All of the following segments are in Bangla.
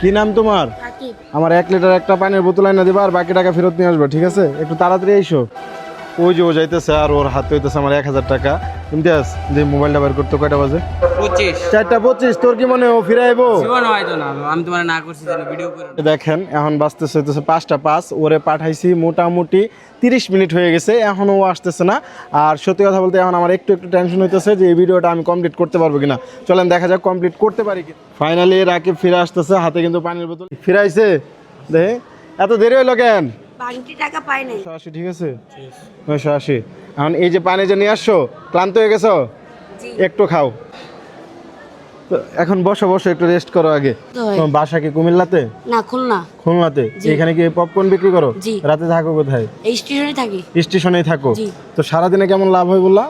কি নাম তোমার? আমার এক লিটার একটা পানির বোতল এনে দিবা আর বাকি টাকা ফেরত নিয়ে আসব ঠিক আছে? একটু তাড়াতাড়ি আইসো। ওই যে ও যাইতেছে আর ওর হাতে হইতেছে আমার এক হাজার টাকা। ইমতিয়াজ যে মোবাইলটা বের করতে কয়টা বাজে? পঁচিশ। চারটা পঁচিশ তোর কি মনে হয় ও আমি তোমার না করছি ভিডিও করে। দেখেন এখন বাঁচতেছে হইতেছে পাঁচটা পাঁচ ওরে পাঠাইছি মোটামুটি তিরিশ মিনিট হয়ে গেছে এখনও ও আসতেছে না। আর সত্যি কথা বলতে এখন আমার একটু একটু টেনশন হইতেছে যে এই ভিডিওটা আমি কমপ্লিট করতে পারব কিনা। চলেন দেখা যাক কমপ্লিট করতে পারি কি ফাইনালি রাকিব ফিরে আসতেছে হাতে কিন্তু পানির বোতল। ফিরাইছে? দেখে। এত দেরি হইল কেন? বাংটি টাকা পাই নাই। নয়শো ঠিক আছে? নয়শো আশি। এখন এই যে পানি যে নিয়ে আসছো ক্লান্ত হয়ে গেছো? জি। একটু খাও। তো এখন বসো বসো একটু রেস্ট করো আগে। তোমার বাসা কি কুমিল্লাতে? না খুলনা। খুলনাতে? এখানে কি পপকর্ন বিক্রি করো? রাতে থাকো কোথায়? এই স্টেশনে থাকি। স্টেশনেই থাকো। জি। তো সারাদিনে কেমন লাভ হয় বললা?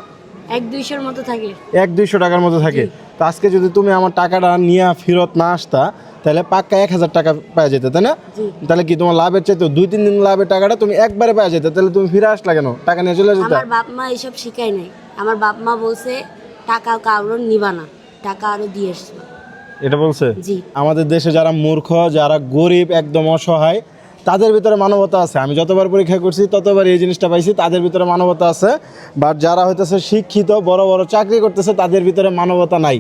এক দুইশোর মতো থাকে। এক দুইশো টাকার মতো থাকে। তো আজকে যদি তুমি আমার টাকাটা নিয়ে ফেরত না আসতা তাহলে পাক্কা এক হাজার টাকা পাওয়া যেত তাই না? তাহলে কি তোমার লাভের চাইতো দুই তিন দিন লাভের টাকাটা তুমি একবারে পাওয়া যেত তাহলে তুমি ফিরে আসলা কেন? টাকা নিয়ে চলে যেত? আমার বাপ মা এইসব শিখাই নাই। আমার বাপ মা বলছে টাকা কারোর নিবা না টাকা আরও দিয়ে এসছে এটা বলছে? জি। আমাদের দেশে যারা মূর্খ যারা গরিব একদম অসহায় তাদের ভিতরে মানবতা আছে। আমি যতবার পরীক্ষা করছি ততবার এই জিনিসটা পাইছি তাদের ভিতরে মানবতা আছে। বাট যারা হইতেছে শিক্ষিত বড় বড় চাকরি করতেছে তাদের ভিতরে মানবতা নাই।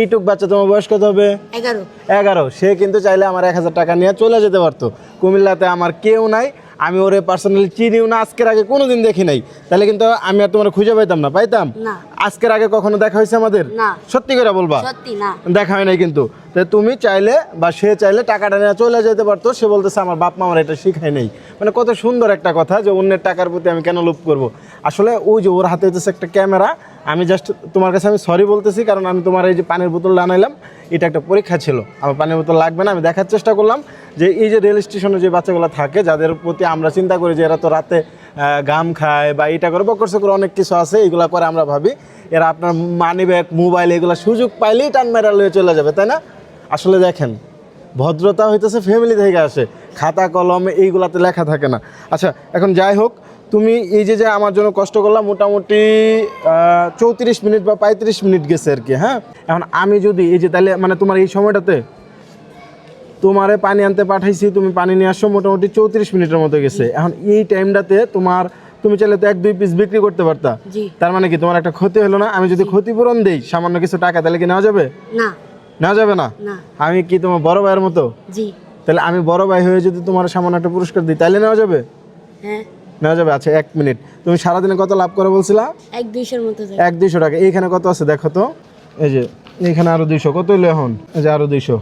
এইটুক বাচ্চা তোমার বয়স কত হবে? এগারো। এগারো। সে কিন্তু চাইলে আমার এক হাজার টাকা নিয়ে চলে যেতে পারতো। কুমিল্লাতে আমার কেউ নাই। আমি ওরে পার্সোনালি চিনিও না আজকের আগে কোনো দিন দেখি নাই। তাহলে কিন্তু আমি আর তোমার খুঁজে পাইতাম না পাইতাম? আজকের আগে কখনো দেখা হয়েছে আমাদের? সত্যি করে বলবা? দেখা হয় নাই কিন্তু। তুমি চাইলে বা সে চাইলে টাকাটা নিয়ে চলে যেতে পারতো সে বলতেছে আমার বাপ মা আমার এটা শিখায় নেই। মানে কত সুন্দর একটা কথা যে অন্যের টাকার প্রতি আমি কেন লোভ করব। আসলে ওই যে ওর হাতে হচ্ছে একটা ক্যামেরা আমি জাস্ট তোমার কাছে আমি সরি বলতেছি, কারণ আমি তোমার এই যে পানির বোতল আনাইলাম, এটা একটা পরীক্ষা ছিল। আমার পানির বোতল লাগবে না, আমি দেখার চেষ্টা করলাম যে এই যে রেল স্টেশনে যে বাচ্চাগুলো থাকে, যাদের প্রতি আমরা চিন্তা করি যে এরা তো রাতে গাম খায় বা এটা করে, বকর করে অনেক কিছু আছে, এগুলা করে আমরা ভাবি, এরা আপনার মানি ব্যাগ মোবাইল এগুলো সুযোগ পাইলেই টান মেরা লয়ে চলে যাবে, তাই না? আসলে দেখেন, ভদ্রতা হইতেছে ফ্যামিলি থেকে আসে, খাতা, কলম, এইগুলাতে লেখা থাকে না। আচ্ছা এখন যাই হোক তুমি এই যে যে আমার জন্য কষ্ট করলাম মোটামুটি চৌত্রিশ মিনিট বা পঁয়ত্রিশ মিনিট গেছে আর কি হ্যাঁ? এখন আমি যদি এই যে তাহলে মানে তোমার এই সময়টাতে তোমারে পানি আনতে পাঠাইছি তুমি পানি নিয়ে আসছো মোটামুটি চৌত্রিশ মিনিটের মতো গেছে। এখন এই টাইমটাতে তোমার তুমি চাইলে তো এক দুই পিস বিক্রি করতে পারতা। তার মানে কি তোমার একটা ক্ষতি হলো না? আমি যদি ক্ষতিপূরণ দেই সামান্য কিছু টাকা তাহলে কি নেওয়া যাবে? না। নেওয়া যাবে না? না। আমি কি তোমার বড় ভাইয়ের মতো? তাহলে আমি বড় ভাই হয়ে যদি তোমার সামান্য একটা পুরস্কার দিই তাহলে নেওয়া যাবে? হ্যাঁ। নেওয়া যাবে? আচ্ছা এক মিনিট। তুমি সারাদিনে কত লাভ করে বলছিলা? এক দুইশোর মতো এক দুইশো টাকা। এইখানে কত আছে? দেখো তো। এই যে এইখানে আরও দুইশো। কত হইল এখন? এই যে আরও দুইশো।